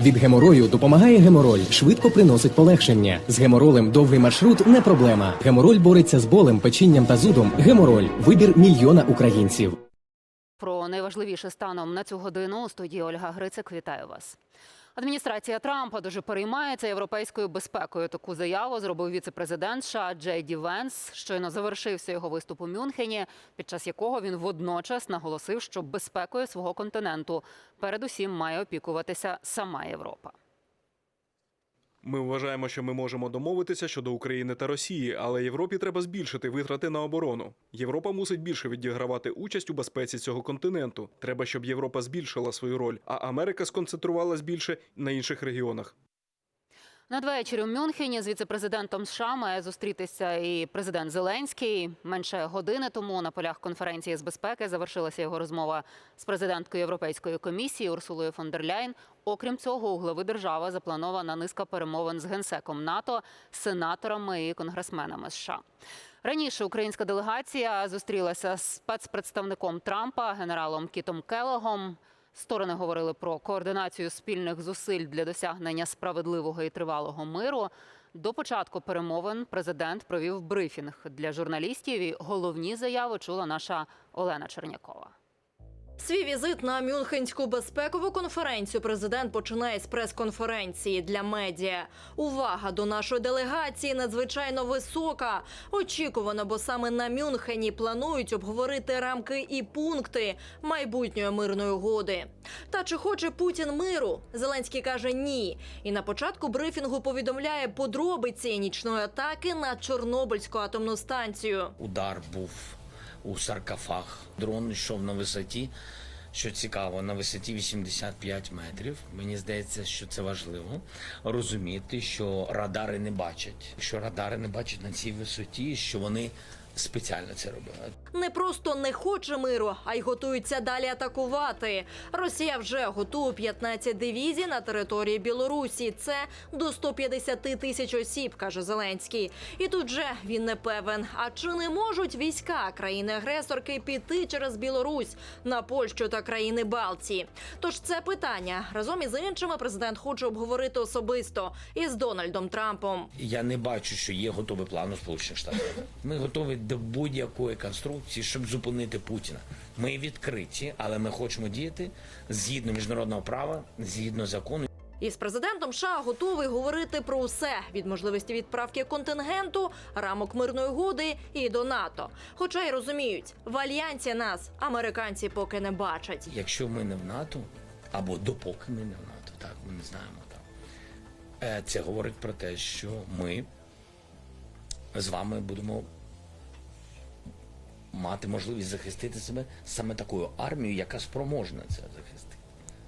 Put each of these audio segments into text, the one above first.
Від геморою допомагає гемороль, швидко приносить полегшення. З геморолем довгий маршрут не проблема. Гемороль бореться з болем, печінням та зудом. Гемороль вибір мільйона українців. Про найважливіше станом на цю годину у студії Ольга Грицик. Вітаю вас. Адміністрація Трампа дуже переймається європейською безпекою. Таку заяву зробив віце-президент США Джей Ді Венс. Щойно завершився його виступ у Мюнхені, під час якого він водночас наголосив, що безпекою свого континенту передусім має опікуватися сама Європа. Ми вважаємо, що ми можемо домовитися щодо України та Росії, але Європі треба збільшити витрати на оборону. Європа мусить більше відігравати участь у безпеці цього континенту. Треба, щоб Європа збільшила свою роль, а Америка сконцентрувалась більше на інших регіонах. Надвечір у Мюнхені з віце-президентом США має зустрітися і президент Зеленський. Менше години тому на полях конференції з безпеки завершилася його розмова з президенткою Європейської комісії Урсулою фон дер Ляйн. Окрім цього, у глави держави запланована низка перемовин з генсеком НАТО, сенаторами і конгресменами США. Раніше українська делегація зустрілася з спецпредставником Трампа генералом Кітом Келогом. Сторони говорили про координацію спільних зусиль для досягнення справедливого і тривалого миру. До початку перемовин президент провів брифінг для журналістів. і Головні заяви чула наша Олена Чернякова. Свій візит на Мюнхенську безпекову конференцію президент починає з прес-конференції для медіа. Увага до нашої делегації надзвичайно висока. Очікувано, бо саме на Мюнхені планують обговорити рамки і пункти майбутньої мирної угоди. Та чи хоче Путін миру? Зеленський каже ні. І на початку брифінгу повідомляє подробиці нічної атаки на Чорнобильську атомну станцію. удар був у саркофаг. Дрон йшов на висоті. Що цікаво, на висоті 85 метрів. Мені здається, що це важливо розуміти, що радари не бачать. Що радари не бачать на цій висоті, що вони спеціально це робили. Не просто не хоче миру, а й готується далі атакувати. Росія вже готує 15 дивізій на території Білорусі. Це до 150 тисяч осіб, каже Зеленський. І тут же він не певен. А чи не можуть війська країни-агресорки піти через Білорусь на Польщу та країни Балтії? Тож це питання разом із іншими президент хоче обговорити особисто із Дональдом Трампом. Я не бачу, що є готовий план у Сполучених Штатах. Ми готові до будь-якої конструкції, щоб зупинити Путіна. Ми відкриті, але ми хочемо діяти згідно міжнародного права, згідно закону. Із президентом США готовий говорити про усе від можливості відправки контингенту, рамок мирної угоди і до НАТО. Хоча й розуміють, в альянсі нас американці поки не бачать. Якщо ми не в НАТО, або допоки ми не в НАТО, так ми не знаємо так. Е, Це говорить про те, що ми з вами будемо мати можливість захистити себе саме такою армією, яка спроможна це захистити.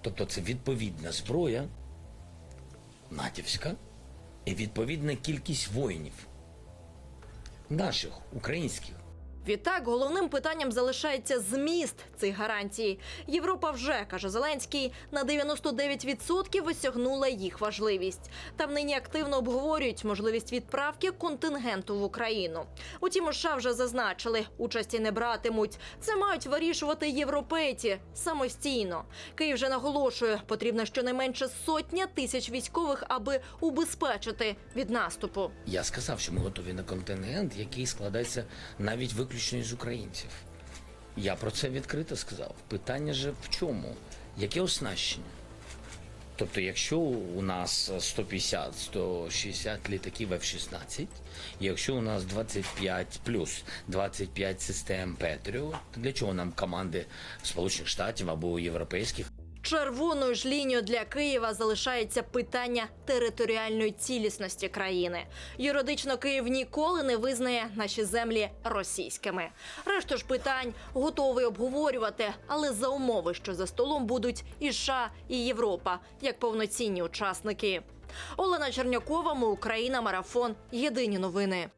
Тобто це відповідна зброя натівська і відповідна кількість воїнів наших, українських. Відтак головним питанням залишається зміст цих гарантій. Європа вже каже Зеленський на 99% осягнула їх важливість. Там нині активно обговорюють можливість відправки контингенту в Україну. Утім, США вже зазначили, участі не братимуть. Це мають вирішувати європейці самостійно. Київ вже наголошує, потрібно щонайменше сотня тисяч військових, аби убезпечити від наступу. Я сказав, що ми готові на контингент, який складається навіть виключно із українців. Я про це відкрито сказав. Питання же в чому? Яке оснащення? Тобто, якщо у нас 150-160 літаків F-16, якщо у нас 25 плюс 25 систем Петріо, то для чого нам команди Сполучених Штатів або європейських? Червоною ж лінією для Києва залишається питання територіальної цілісності країни. Юридично Київ ніколи не визнає наші землі російськими. Решту ж питань готовий обговорювати, але за умови, що за столом будуть і США, і Європа як повноцінні учасники. Олена Чернякова, Україна, марафон. Єдині новини.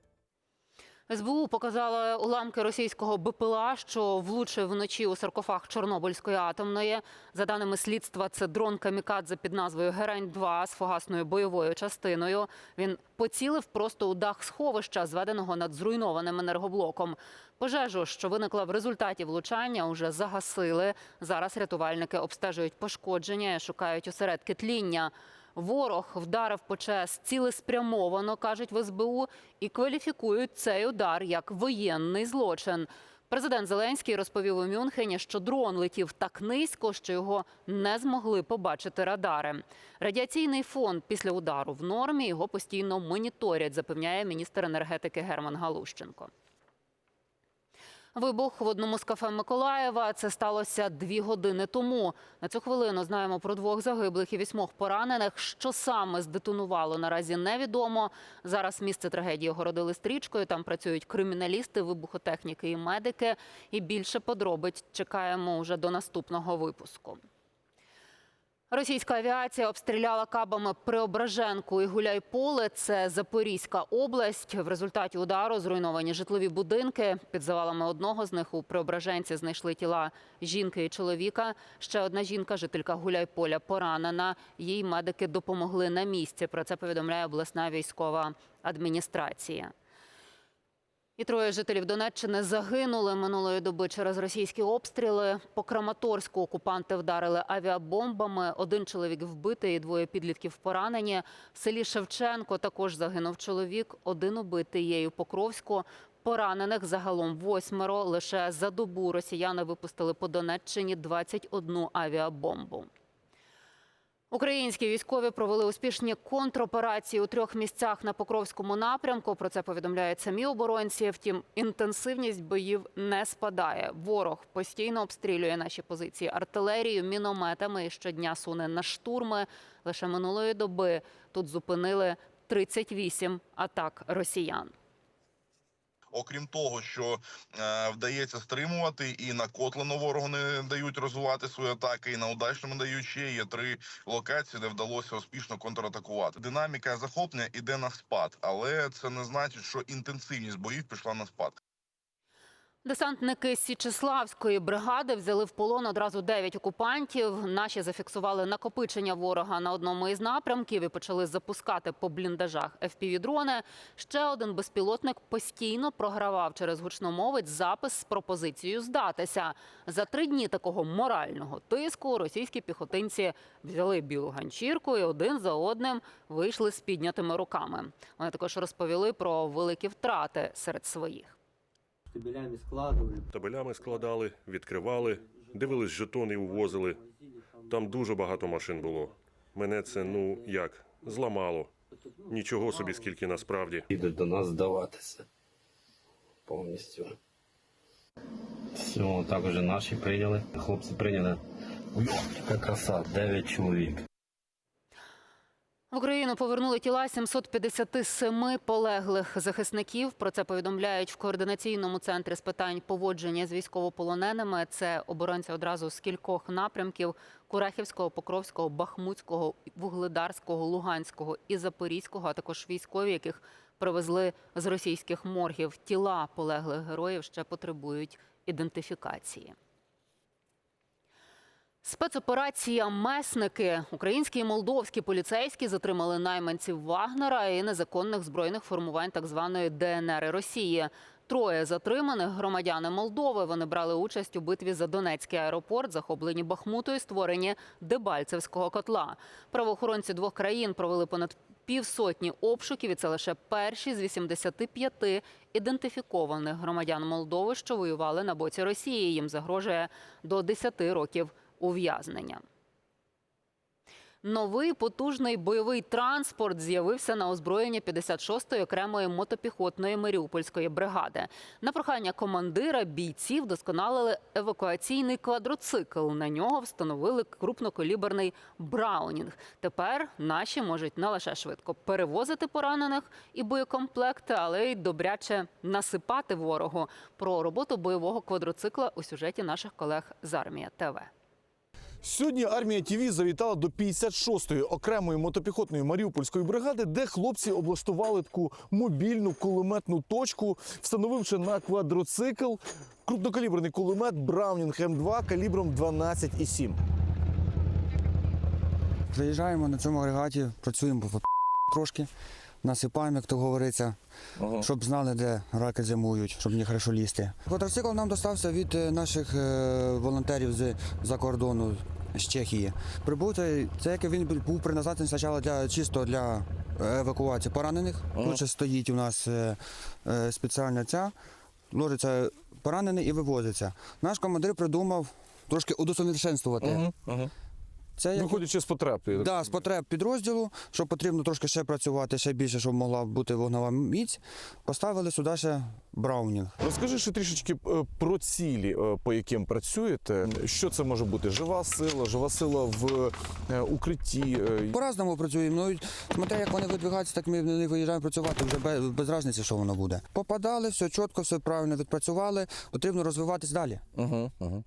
СБУ показала уламки російського БПЛА, що влучив вночі у саркофаг Чорнобильської атомної. За даними слідства, це дрон камікадзе під назвою Герань 2 з фугасною бойовою частиною. Він поцілив просто у дах сховища, зведеного над зруйнованим енергоблоком. Пожежу, що виникла в результаті влучання, уже загасили. Зараз рятувальники обстежують пошкодження шукають осередки тління. Ворог вдарив по ЧАЕС цілеспрямовано, кажуть в СБУ, і кваліфікують цей удар як воєнний злочин. Президент Зеленський розповів у Мюнхені, що дрон летів так низько, що його не змогли побачити радари. Радіаційний фон після удару в нормі його постійно моніторять, запевняє міністр енергетики Герман Галущенко. Вибух в одному з кафе Миколаєва. Це сталося дві години тому. На цю хвилину знаємо про двох загиблих і вісьмох поранених. Що саме здетонувало, наразі невідомо. Зараз місце трагедії огородили стрічкою. Там працюють криміналісти, вибухотехніки і медики. І більше подробиць чекаємо вже до наступного випуску. Російська авіація обстріляла кабами Преображенку і Гуляйполе. Це Запорізька область. В результаті удару зруйновані житлові будинки. Під завалами одного з них у Преображенці знайшли тіла жінки і чоловіка. Ще одна жінка, жителька Гуляйполя, поранена. Їй медики допомогли на місці. Про це повідомляє обласна військова адміністрація. І троє жителів Донеччини загинули минулої доби через російські обстріли. По Краматорську окупанти вдарили авіабомбами. Один чоловік вбитий, і двоє підлітків поранені. В селі Шевченко також загинув чоловік. Один убитий є у Покровську. Поранених загалом восьмеро. Лише за добу росіяни випустили по Донеччині 21 авіабомбу. Українські військові провели успішні контроперації у трьох місцях на Покровському напрямку. Про це повідомляють самі оборонці. Втім, інтенсивність боїв не спадає. Ворог постійно обстрілює наші позиції артилерією, мінометами і щодня суне на штурми. Лише минулої доби тут зупинили 38 атак росіян. Окрім того, що е, вдається стримувати, і на котлено ворогу не дають розвивати свої атаки, і на удачному дають ще є три локації, де вдалося успішно контратакувати. Динаміка захоплення іде на спад, але це не значить, що інтенсивність боїв пішла на спад. Десантники Січеславської бригади взяли в полон одразу 9 окупантів. Наші зафіксували накопичення ворога на одному із напрямків і почали запускати по бліндажах FPV-дрони. Ще один безпілотник постійно програвав через гучномовець запис з пропозицією здатися. За три дні такого морального тиску російські піхотинці взяли білу ганчірку і один за одним вийшли з піднятими руками. Вони також розповіли про великі втрати серед своїх. Табелями складывали. Табелями складали, відкривали, дивились жетони і увозили. Там дуже багато машин було. Мене це, ну як, зламало. Нічого собі, скільки насправді. Їдуть до нас здаватися повністю. Все, так уже наші прийняли. Хлопці прийняли. Ух, яка краса, 9 чоловік. В Україну повернули тіла 757 полеглих захисників. Про це повідомляють в координаційному центрі з питань поводження з військовополоненими. Це оборонці одразу з кількох напрямків: Курахівського, Покровського, Бахмутського, Вугледарського, Луганського і Запорізького, а також військові, яких привезли з російських моргів. Тіла полеглих героїв ще потребують ідентифікації. Спецоперація Месники. Українські і молдовські поліцейські затримали найманців Вагнера і незаконних збройних формувань так званої ДНР Росії. Троє затриманих громадяни Молдови. Вони брали участь у битві за Донецький аеропорт, захоплені Бахмутою, створенні Дебальцевського котла. Правоохоронці двох країн провели понад півсотні обшуків, і це лише перші з 85 ідентифікованих громадян Молдови, що воювали на боці Росії. Їм загрожує до 10 років ув'язнення. Новий потужний бойовий транспорт з'явився на озброєнні 56-ї окремої мотопіхотної Маріупольської бригади. На прохання командира бійці вдосконалили евакуаційний квадроцикл. На нього встановили крупнокаліберний браунінг. Тепер наші можуть не лише швидко перевозити поранених і боєкомплекти, але й добряче насипати ворогу. Про роботу бойового квадроцикла у сюжеті наших колег з армія ТВ. Сьогодні армія ТІВІ завітала до 56-ї окремої мотопіхотної маріупольської бригади, де хлопці облаштували таку мобільну кулеметну точку, встановивши на квадроцикл крупнокаліберний кулемет Браунінг М2 калібром 12,7. Приїжджаємо на цьому агрегаті, працюємо по трошки, насипаємо, як то говориться, щоб знали, де раки зимують, щоб не хорошо лізти. Квадроцикл нам достався від е, наших е, волонтерів з за кордону з Чехії. Прибув цей, це як він був призначений спочатку для чисто для евакуації поранених. Тут ще стоїть у нас е, спеціальна ця, ложиться поранений і вивозиться. Наш командир придумав трошки удосовершенствувати. Це як Виходячи з потреб. Да, з потреб підрозділу, що потрібно трошки ще працювати, ще більше, щоб могла бути вогнева міць. Поставили сюди ще Браунінг. Розкажи ще трішечки е, про цілі, е, по яким працюєте. Що це може бути? Жива сила, жива сила в е, укритті. По-разному працюємо. Ну, смотря як вони видвигаються, так ми не виїжджаємо працювати вже без, без різниці, що воно буде. Попадали, все чітко, все правильно відпрацювали, потрібно розвиватись далі. Угу, угу.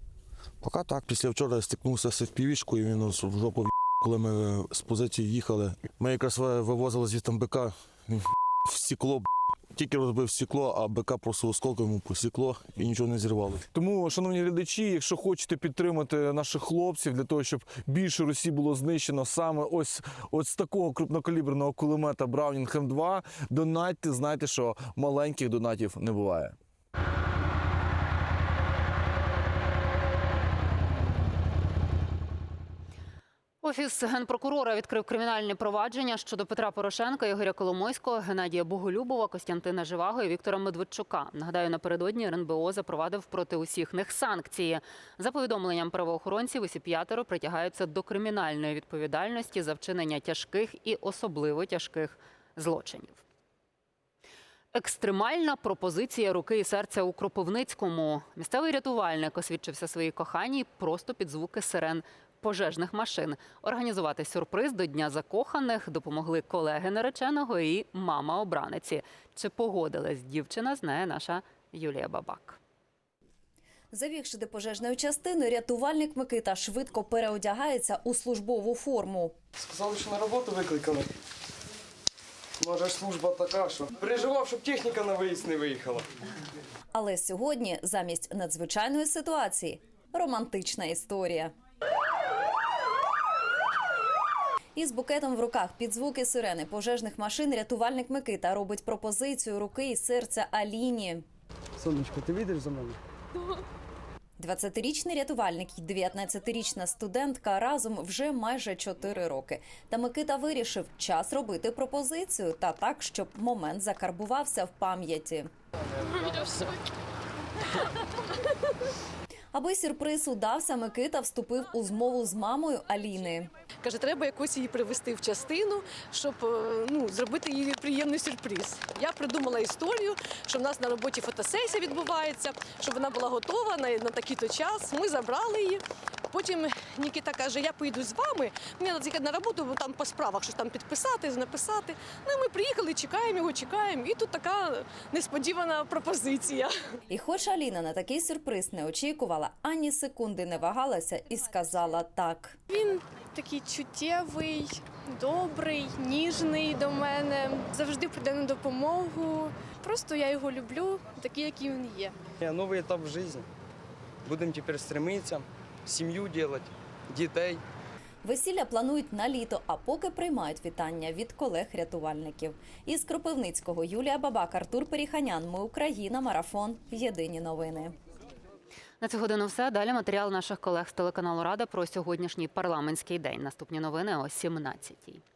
Поки так. Після вчора стикнувся з FPV-шкою, він в жопу коли ми з позиції їхали. Ми якраз вивозили звідти БК, в стекло, тільки розбив стекло, а БК просто осколком йому посікло і нічого не зірвало. Тому, шановні глядачі, якщо хочете підтримати наших хлопців для того, щоб більше Росії було знищено саме ось, ось такого крупнокаліберного кулемета Браунінг М2, донатьте, знайте, що маленьких донатів не буває. Офіс генпрокурора відкрив кримінальне провадження щодо Петра Порошенка, Ігоря Коломойського, Геннадія Боголюбова, Костянтина Живаго і Віктора Медведчука. Нагадаю, напередодні РНБО запровадив проти усіх них санкції. За повідомленням правоохоронців, усі п'ятеро притягаються до кримінальної відповідальності за вчинення тяжких і особливо тяжких злочинів. Екстремальна пропозиція руки і серця у Кропивницькому. Місцевий рятувальник освідчився своїй коханій просто під звуки сирен пожежних машин. Організувати сюрприз до Дня закоханих допомогли колеги нареченого і мама обраниці. Чи погодилась дівчина, знає наша Юлія Бабак. Завігши до пожежної частини, рятувальник Микита швидко переодягається у службову форму. Сказали, що на роботу викликали. Може, ж служба така, що переживав, щоб техніка на виїзд не виїхала. Але сьогодні, замість надзвичайної ситуації, романтична історія. Із букетом в руках під звуки сирени пожежних машин рятувальник Микита робить пропозицію руки і серця Аліні. Сонечко, ти вийдеш за мене? 20-річний рятувальник і 19-річна студентка разом вже майже 4 роки. Та Микита вирішив час робити пропозицію та так, щоб момент закарбувався в пам'яті. Аби сюрприз удався, Микита вступив у змову з мамою Аліни. Каже, треба якось її привезти в частину, щоб е, ну, зробити їй приємний сюрприз. Я придумала історію, що в нас на роботі фотосесія відбувається, щоб вона була готова на, на такий-то час. Ми забрали її. Потім Нікіта каже, я поїду з вами. Мені треба тільки на роботу, бо там по справах щось там підписати, написати. Ну і ми приїхали, чекаємо його, чекаємо. І тут така несподівана пропозиція. І хоч Аліна на такий сюрприз не очікувала, ані секунди не вагалася і сказала так. Він такий чуттєвий, добрий, ніжний до мене, завжди прийде на допомогу. Просто я його люблю, такий, який він є. Новий етап в житті. Будемо тепер стремитися, сім'ю робити, дітей. Весілля планують на літо, а поки приймають вітання від колег-рятувальників. Із Кропивницького Юлія Бабак, Артур Періханян. Ми Україна. Марафон. Єдині новини. На цю годину все. Далі матеріал наших колег з телеканалу Рада про сьогоднішній парламентський день. Наступні новини о 17-й.